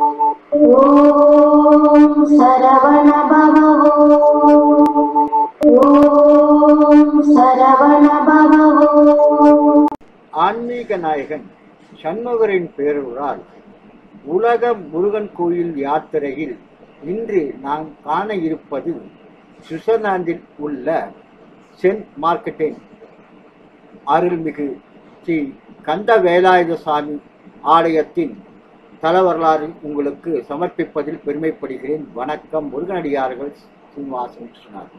ஓம் ஆன்மீக நாயகன் சண்முகரின் பேரூரால் உலக முருகன் கோயில் யாத்திரையில் இன்று நாம் காண இருப்பது சுவிட்சர்லாந்தில் உள்ள சென்ட் மார்க்கெட்டின் அருள்மிகு ஸ்ரீ கந்த வேலாயுத சாமி ஆலயத்தின் தல வரலாறு உங்களுக்கு சமர்ப்பிப்பதில் பெருமைப்படுகிறேன். வணக்கம் முருகனடியார்கள் சீனிவாசன் சொன்னார்.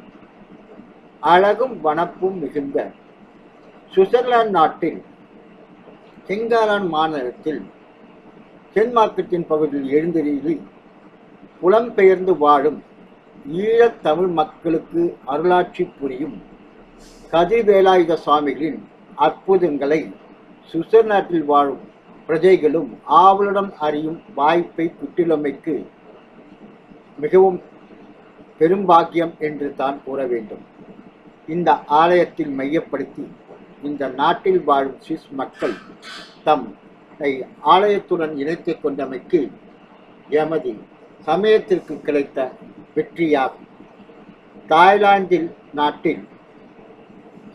அழகும் வனப்பும் மிகுந்த சுவிட்சர்லாந்து நாட்டில் செங்காலான் மாநிலத்தில் தென்மார்க்கத்தின் பகுதியில் எழுந்தருளி புலம்பெயர்ந்து வாழும் ஈழத்தமிழ் மக்களுக்கு அருளாட்சி புரியும் கதிர்வேலாயுத சுவாமிகளின் அற்புதங்களை சுவிட்சர்லாந்தில் வாழும் பிரஜைகளும் ஆவலுடன் அறியும் வாய்ப்பை குட்டிலமைக்கு மிகவும் பெரும்பாக்கியம் என்று தான் கூற வேண்டும். இந்த ஆலயத்தில் மையப்படுத்தி இந்த நாட்டில் வாழும் சுவிஸ் மக்கள் தம் ஆலயத்துடன் இணைத்து கொண்டமைக்கு எமது சமயத்திற்கு கிடைத்த வெற்றியாகும். தாய்லாந்தில் நாட்டில்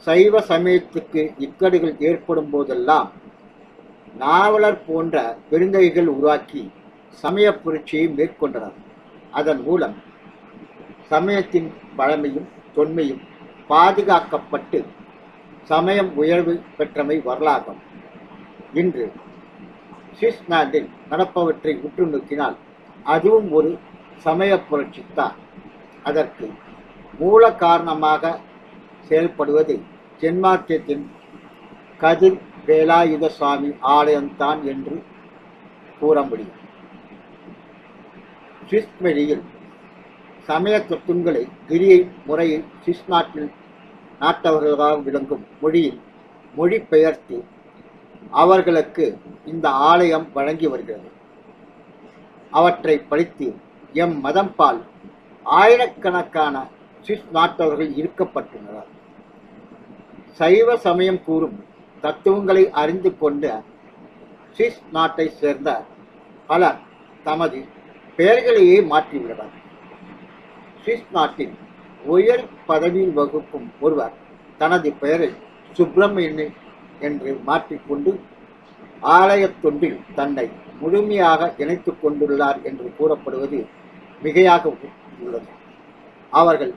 சைவ சமயத்துக்கு இக்கடுகள் ஏற்படும் போதெல்லாம் நாவலர் போன்ற பெருந்தகைகள் உருவாக்கி சமய புரட்சியை மேற்கொண்டனர். அதன் மூலம் சமயத்தின் பழமையும் தொன்மையும் பாதுகாக்கப்பட்டு சமயம் உயர்வு பெற்றமை வரலாகும். இன்று சுவிஸ்லாந்தில் நடப்பவற்றை உற்று நோக்கினால் அதுவும் ஒரு சமய புரட்சித்தான் அதற்கு மூல காரணமாக செயல்படுவது தென்மார்க்கத்தின் கதிர் வேலாயுத சுவாமி ஆலயம்தான் என்று கூற முடியும் சுவிஸ் வழியில் சமய தத்துவங்களை கிரியை முறையை சுவிஸ் நாட்டில் நாட்டவர்களாக விளங்கும் மொழியில் மொழிபெயர்த்து அவர்களுக்கு இந்த ஆலயம் வழங்கி வருகிறது. அவற்றை படித்து எம் மதம்பால் ஆயிரக்கணக்கான சுவிஸ் நாட்டவர்கள் இருக்கப்பட்டுள்ளனர் சைவ சமயம் கூறும் தத்துவங்களை அறிந்து கொண்ட சுவிஸ் நாட்டை சேர்ந்த பலர் தமது பெயர்களையே மாற்றியுள்ளனர். சுவிஸ் நாட்டின் உயர் பதவியில் வகுக்கும் ஒருவர் தனது பெயரை சுப்பிரமணியன் என்று மாற்றிக்கொண்டு ஆலயத் தொண்டில் தன்னை முழுமையாக இணைத்து கொண்டுள்ளார் என்று கூறப்படுவது மிகையாக உள்ளது. அவர்கள்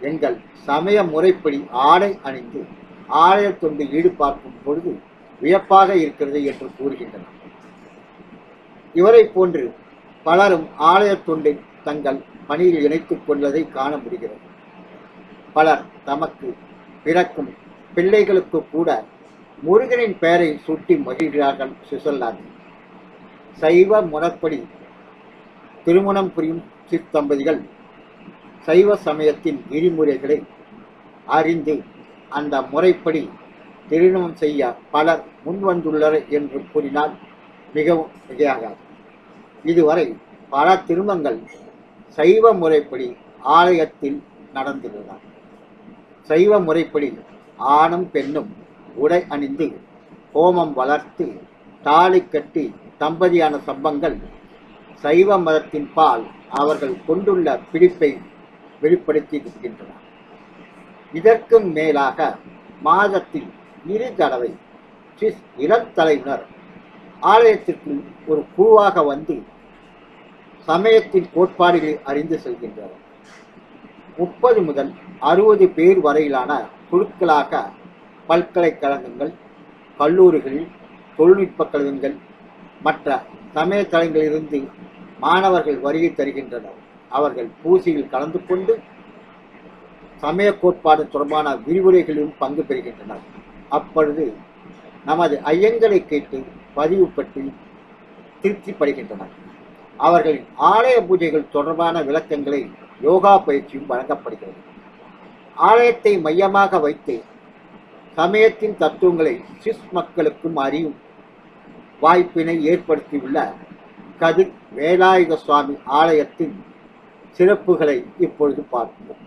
எங்கள் சமய முறைப்படி ஆடை அணிந்து ஆலய தொண்டு ஈடுபார்க்கும் பொழுது வியப்பாக இருக்கிறது என்று கூறுகின்றனர். இவரை போன்று பலரும் ஆலய தொண்டை தங்கள் பணியில் இணைத்துக் கொள்வதை காண முடிகிறது. பலர் தமக்கு பிறக்கும் பிள்ளைகளுக்கு கூட முருகனின் பெயரை சுட்டி மகிழ்கிறார்கள் சுவிட்சர்லாந்து சைவ முறப்படி திருமணம் புரியும் சித்தம்பதிகள் சைவ சமயத்தின் விதிமுறைகளை அறிந்து அந்த முறைப்படி திருமணம் செய்ய பலர் முன்வந்துள்ளனர் என்று கூறினால் மிகவும் மிகையாகாது. இதுவரை பல திருமணங்கள் சைவ முறைப்படி ஆலயத்தில் நடந்துள்ளன. சைவ முறைப்படி ஆணும் பெண்ணும் உடை அணிந்து ஹோமம் வளர்த்து தாலி கட்டி தம்பதியான சம்பங்கள் சைவ மதத்தின் பால் அவர்கள் கொண்டுள்ள பிடிப்பை வெளிப்படுத்தி இருக்கின்றன. இதற்கும் மேலாக மாதத்தில் இரு தடவை சுவிஸ் இளந்தலைவினர் ஆலயத்திற்குள் ஒரு குழுவாக வந்து சமயத்தின் கோட்பாடுகளை அறிந்து செல்கின்றனர். முப்பது முதல் அறுபது பேர் வரையிலான குழுக்களாக பல்கலைக்கழகங்கள் கல்லூரிகளில் தொழில்நுட்ப கழகங்கள் மற்ற சமயத்தலங்களிலிருந்து மாணவர்கள் வருகை தருகின்றனர். அவர்கள் பூசையில் கலந்து கொண்டு சமய கோட்பாடு தொடர்பான விரிவுரைகளிலும் பங்கு பெறுகின்றனர். அப்பொழுது நமது ஐயங்களை கேட்டு பதிவு பற்றி திருப்திப்படுகின்றனர். அவர்களின் ஆலய பூஜைகள் தொடர்பான விளக்கங்களை யோகா பயிற்சியும் வழங்கப்படுகிறது. ஆலயத்தை மையமாக வைத்து சமயத்தின் தத்துவங்களை சிஸ் மக்களுக்கும் அறியும் வாய்ப்பினை ஏற்படுத்தியுள்ள கதிர் வேலாயுத சுவாமி ஆலயத்தின் சிறப்புகளை இப்பொழுது பார்ப்போம்.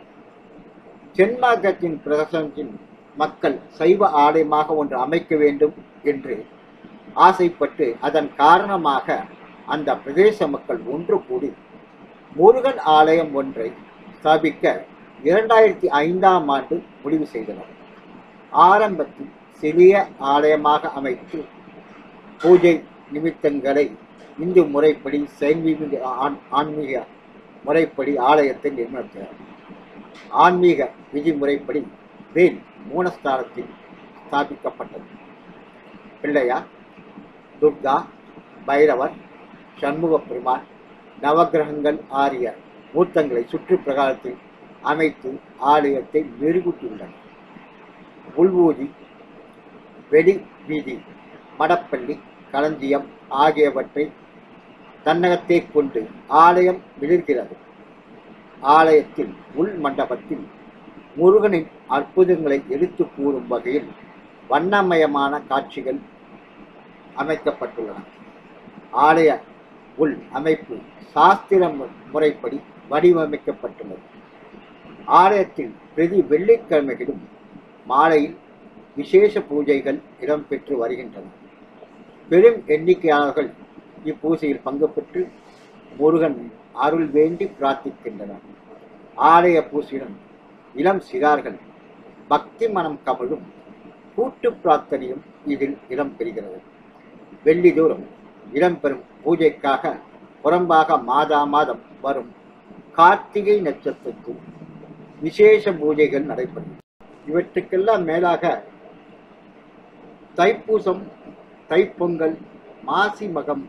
தென்மார்க்கத்தின் பிரதேசத்தின் மக்கள் சைவ ஆலயமாக ஒன்று அமைக்க வேண்டும் என்று ஆசைப்பட்டு அதன் காரணமாக அந்த பிரதேச மக்கள் ஒன்று கூடி முருகன் ஆலயம் ஒன்றை ஸ்தாபிக்க இரண்டாயிரத்தி ஐந்தாம் ஆண்டு முடிவு செய்தனர். ஆரம்பத்தில் சிறிய ஆலயமாக அமைத்து பூஜை நிமித்தங்களை இந்து முறைப்படி சைவீக ஆன்- ஆன்மீக முறைப்படி ஆலயத்தை நிர்ணயித்தனர் ஆன்மீக விதிமுறைப்படி வேல் மூலஸ்தானத்தில் ஸ்தாபிக்கப்பட்டது. பிள்ளையார் துர்கா பைரவர் சண்முக பெருமான் நவக்கிரகங்கள் ஆகிய மூர்த்தங்களை சுற்று பிரகாரத்தில் அமைத்து ஆலயத்தை மெருகூட்டியுள்ளனர் உள்வூதி வெடி வீதி மடப்பள்ளி களஞ்சியம் ஆகியவற்றை தன்னகத்தை கொண்டு ஆலயம் மிளிர்கிறது. ஆலயத்தில் உள் மண்டபத்தில் முருகனின் அற்புதங்களை எடுத்து கூறும் வகையில் வண்ணமயமான காட்சிகள் அமைக்கப்பட்டுள்ளன. ஆலய உள் அமைப்பு சாஸ்திர முறைப்படி வடிவமைக்கப்பட்டுள்ளது. ஆலயத்தில் பிரதி வெள்ளிக்கிழமைகளும் மாலையில் விசேஷ பூஜைகள் இடம்பெற்று வருகின்றன. பெரும் எண்ணிக்கையாளர்கள் இப்பூஜையில் பங்கு பெற்று முருகன் அருள் வேண்டி பிரார்த்திக்கின்றனர். ஆலய பூசிடம் இளம் சிறார்கள் பக்தி மனம் கமழும் கூட்டு பிரார்த்தனையும் இதில் இடம்பெறுகிறது வெள்ளி தூரம் இடம்பெறும் பூஜைக்காக புறம்பாக மாதா மாதம் வரும் கார்த்திகை நட்சத்திரத்தில் விசேஷ பூஜைகள் நடைபெறும். இவற்றுக்கெல்லாம் மேலாக தைப்பூசம் தைப்பொங்கல் மாசி மகம்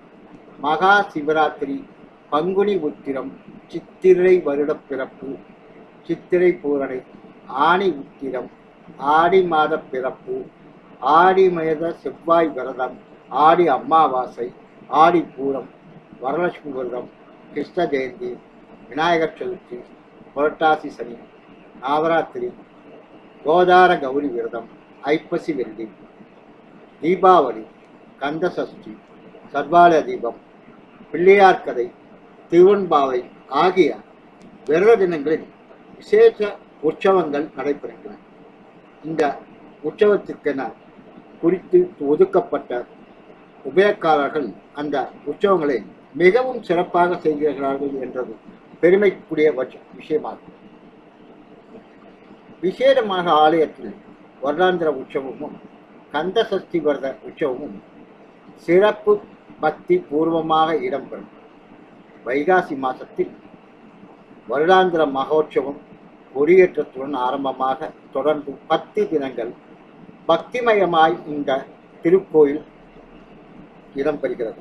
மகா சிவராத்திரி பங்குனி உத்திரம் சித்திரை வருடப் பிறப்பு. சித்திரை பூரணை ஆணி உத்திரம் ஆடி மாத பிறப்பு. ஆடி மாத செவ்வாய் விரதம் ஆடி அமாவாசை ஆடி பூரம் வரலட்சுமி விரதம் கிருஷ்ண ஜெயந்தி விநாயகர் சதுர்த்தி புரட்டாசி சனி நவராத்திரி கோதார கௌரி விரதம் ஐப்பசி வெள்ளி தீபாவளி கந்த சஷ்டி சர்வாலய தீபம் பிள்ளையார் கதை திருவன்பாவை ஆகிய விரத தினங்களில் விசேஷ உற்சவங்கள் நடைபெறுகின்றன. இந்த உற்சவத்திற்கென குறித்து ஒதுக்கப்பட்ட உபயக்காரர்கள் அந்த உற்சவங்களை மிகவும் சிறப்பாக செய்கிறார்கள் என்றது பெருமைக்குரிய விஷயமாகும். விசேடமாக ஆலயத்தில் வருடாந்திர உற்சவமும் கந்தசஷ்டி விரத உற்சவமும் சிறப்பு பக்தி பூர்வமாக இடம்பெறும். வைகாசி மாதத்தில் வருடாந்திர மகோற்சவம் கொடியேற்றத்துடன் ஆரம்பமாக தொடர்ந்து பத்து தினங்கள் பக்திமயமாய் இந்த திருக்கோயில் இடம்பெறுகிறது.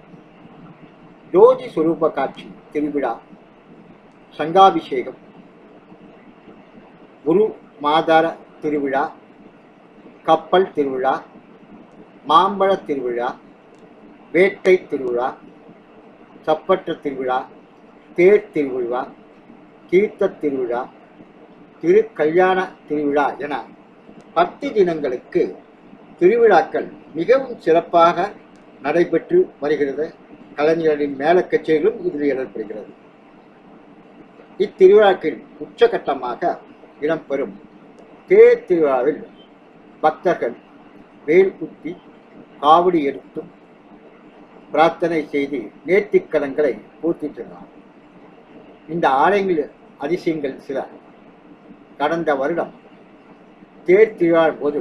ஜோதி சுரூப காட்சி திருவிழா சங்காபிஷேகம் குரு மாதார திருவிழா கப்பல் திருவிழா மாம்பழ திருவிழா வேட்டை திருவிழா சப்பற்ற திருவிழா தேர் திருவிழா தீர்த்த திருவிழா திருக்கல்யாண திருவிழா என பத்து தினங்களுக்கு திருவிழாக்கள் மிகவும் சிறப்பாக நடைபெற்று வருகிறது. கலைஞர்களின் மேல கச்சேரிகளும் இதில் இடம்பெறுகிறது. இத்திருவிழாக்களின் உச்சகட்டமாக இடம்பெறும். தேர் திருவிழாவில் பக்தர்கள் வேல் குத்தி காவடி எடுத்தும் பிரார்த்தனை செய்து நேர்த்திக்கடன்களை பூர்த்தி செய்தார் இந்த ஆலயங்களில் அதிசயங்கள் சில. கடந்த வருடம் தேர் திருவிழா போது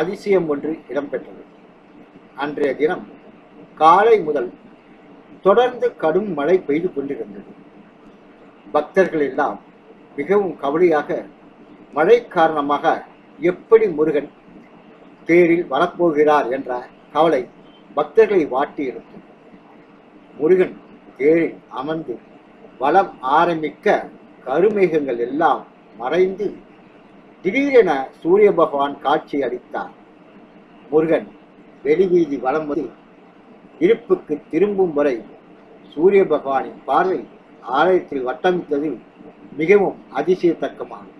அதிசயம் ஒன்று இடம்பெற்றது. அன்றைய தினம் காலை முதல் தொடர்ந்து கடும் மழை பெய்து கொண்டிருந்தது. பக்தர்கள் எல்லாம் மிகவும் கவலையாக மழை காரணமாக எப்படி முருகன் தேரில் வரப்போகிறார் என்ற கவலை பக்தர்களை வாட்டியிருந்தது முருகன் தேரில் அமர்ந்து வளம் ஆரம்பிக்க கருமேகங்கள் எல்லாம் மறைந்து திடீரென சூரிய பகவான் காட்சி அளித்தார். முருகன் வெளிவீதி வலம் வந்து இருப்புக்கு திரும்பும் வரை சூரிய பகவானின் பார்வை ஆலயத்தில் வட்டமிட்டது மிகவும் அதிசயத்தக்கமாகும்.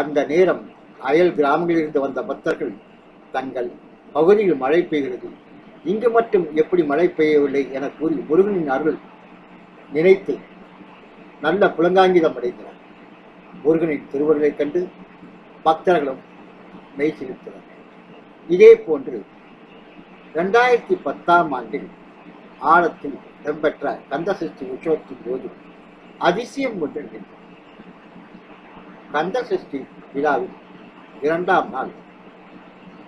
அந்த நேரம் அயல் கிராமங்களிலிருந்து வந்த பக்தர்கள் தங்கள் பகுதியில் மழை பெய்கிறது. இங்கு மட்டும் எப்படி மழை பெய்யவில்லை என கூறி முருகனின் அருள் நினைத்து நல்ல புலங்காங்கிதம் அடைந்தனர். முருகனின் திருவருளைக் கண்டு பக்தர்களும் மெய் சிலிர்த்தனர். இதே போன்று ரெண்டாயிரத்தி பத்தாம் ஆண்டில் ஆழத்தில் இடம்பெற்ற கந்தசஷ்டி உற்சவத்தின் போது அதிசயம் ஒன்று நிகழ்ந்தது. கந்தசஷ்டி விழாவில் இரண்டாம் நாள்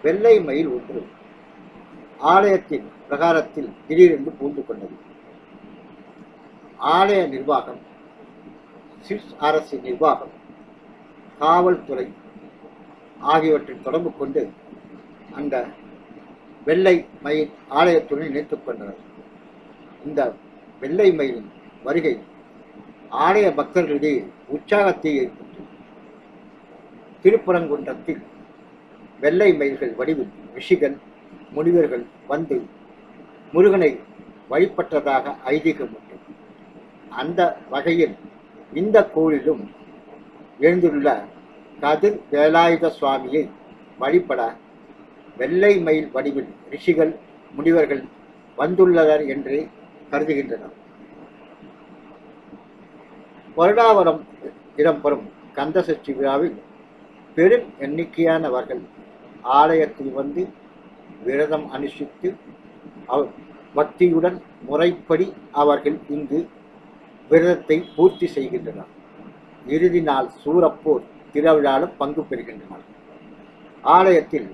வெள்ளை மயில் ஒன்று ஆலயத்தின் பிரகாரத்தில் திடீரென்று பூந்து கொண்டது. ஆலய நிர்வாகம் சுவிஸ் அரசு நிர்வாகம் காவல்துறை ஆகியவற்றின் தொடர்பு கொண்டு அந்த வெள்ளை மயில் ஆலயத்துடன் இணைத்துக் கொண்டனர். இந்த வெள்ளை மயிலின் வருகை ஆலய பக்தர்களிடையே உற்சாகத்தை ஏற்படுத்தும் திருப்பரங்குன்றத்தில் வெள்ளை மயில்கள் வடிவில் ரிஷிகள் முனிவர்கள் வந்து முருகனை வழிபட்டதாக ஐதீகம் உண்டு அந்த வகையில் இந்த கோயிலும் எழுந்துள்ள கதிர் வேலாயுத சுவாமியை வழிபட வெள்ளை மயில் வடிவில் ரிஷிகள் முனிவர்கள் வந்துள்ளனர் என்று கருதுகின்றனர். வருடாவரம் இடம்பெறும் கந்தசஷ்டி விழாவில் பெரும் எண்ணிக்கையானவர்கள் ஆலயத்தில் வந்து விரதம் அனுஷ்டித்து அவ- பக்தியுடன் முறைப்படி அவர்கள் இங்கு விரதத்தை பூர்த்தி செய்கின்றனர் இறுதி நாள் சூரப்போர் திருவிழாலும் பங்கு பெறுகின்றனர். ஆலயத்தில்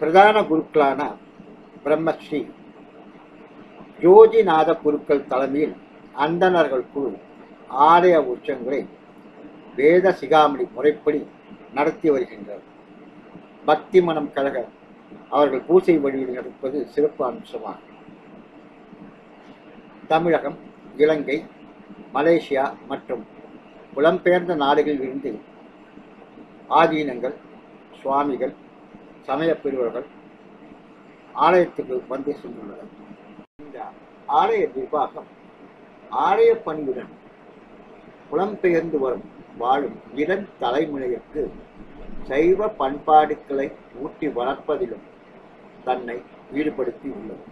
பிரதான குருக்களான பிரம்மஸ்ரீ ஜோதிநாத குருக்கள் தலைமையில் அந்தணர்கள் குழு ஆலய உற்சவங்களை வேத சிகாமணி முறைப்படி நடத்தி வருகின்றனர். பக்தி மனம் கழக அவர்கள் பூசை வழியில் நடப்பது சிறப்பு அம்சமாகும். தமிழகம் இலங்கை மலேசியா மற்றும் புலம்பெயர்ந்த நாடுகளில் இருந்து ஆதீனங்கள் சுவாமிகள் சமயப் பிரிவர்கள் ஆலயத்துக்கு வந்து சென்றுள்ளனர். இந்த ஆலய நிர்வாகம் ஆலய பணியுடன் புலம்பெயர்ந்து வரும் வாழும் இளம் தலைமுறைக்கு சைவ பண்பாடுகளை ஊட்டி வளர்ப்பதிலும் தன்னை ஈடுபடுத்தி உள்ளது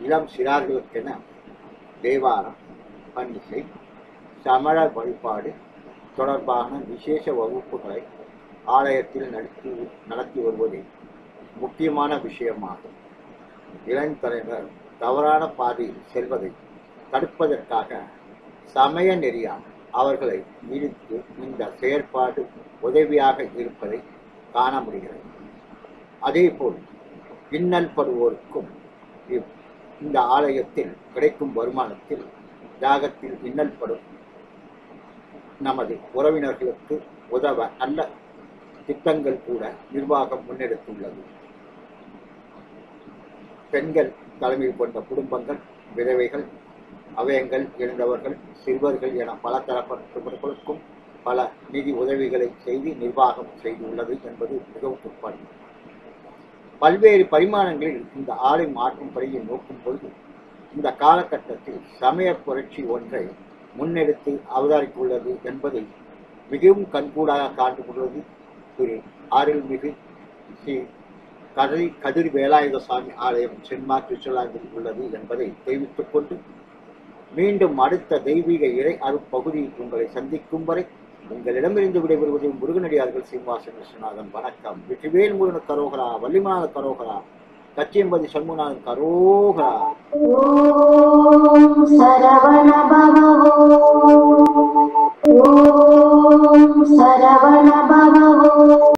இளம் சிறார்களுக்கென தேவாரம் பண்டிகை சமண வழிபாடு தொடர்பான விசேஷ வகுப்புகளை ஆலயத்தில் நடத்தி நடத்தி வருவதே முக்கியமான விஷயமாகும். இளந்தலைவர் தவறான பாதையில் செல்வதை தடுப்பதற்காக சமய நெறியால் அவர்களை இழுத்து இந்த செயற்பாடு உதவியாக இருப்பதை காண முடிகிறது. அதேபோல் இன்னல் படுவோருக்கும் இவ்- இந்த ஆலயத்தில் கிடைக்கும் வருமானத்தில் யாகத்தில் இன்னல்படும். நமது உறவினர்களுக்கு உதவ நல்ல திட்டங்கள் கூட நிர்வாகம் முன்னெடுத்துள்ளது. பெண்கள் தலைமையில் கொண்ட குடும்பங்கள் விதவைகள் அவயங்கள் இழந்தவர்கள் சிறுவர்கள் என பல தரப்பட்டவர்களுக்கும் பல நிதி உதவிகளை செய்து நிர்வாகம் செய்துள்ளது என்பது மிகவும் உட்பாடு பல்வேறு பரிமாணங்களில் இந்த ஆலை மாற்றும் பணியை நோக்கும் பொழுது இந்த காலகட்டத்தில் சமய புரட்சி ஒன்றை முன்னெடுத்து அவதாரித்துள்ளது என்பதை மிகவும் கண்கூடாக காட்டுகிறது திரு அருள்மிகு ஸ்ரீ கதை கதிர் வேலாயுத சுவாமி ஆலயம் சென்மா சுவிட்சர்லாந்தில் உள்ளது என்பதை தெரிவித்துக் கொண்டு மீண்டும் அடுத்த தெய்வீக இறை அருப்பகுதியில் உங்களை சந்திக்கும் வரை உங்களிடமிருந்து விடைபெறுவது முருகனடியார்கள் சீனிவாசன் விஸ்வநாதன். வணக்கம். வெற்றிவேல் முருகன் கரோகரா வள்ளிமான கரோகரா கச்சியம்பதி சண்முநாதன் கரோகரா. சரவண பவோ சரவண பவோ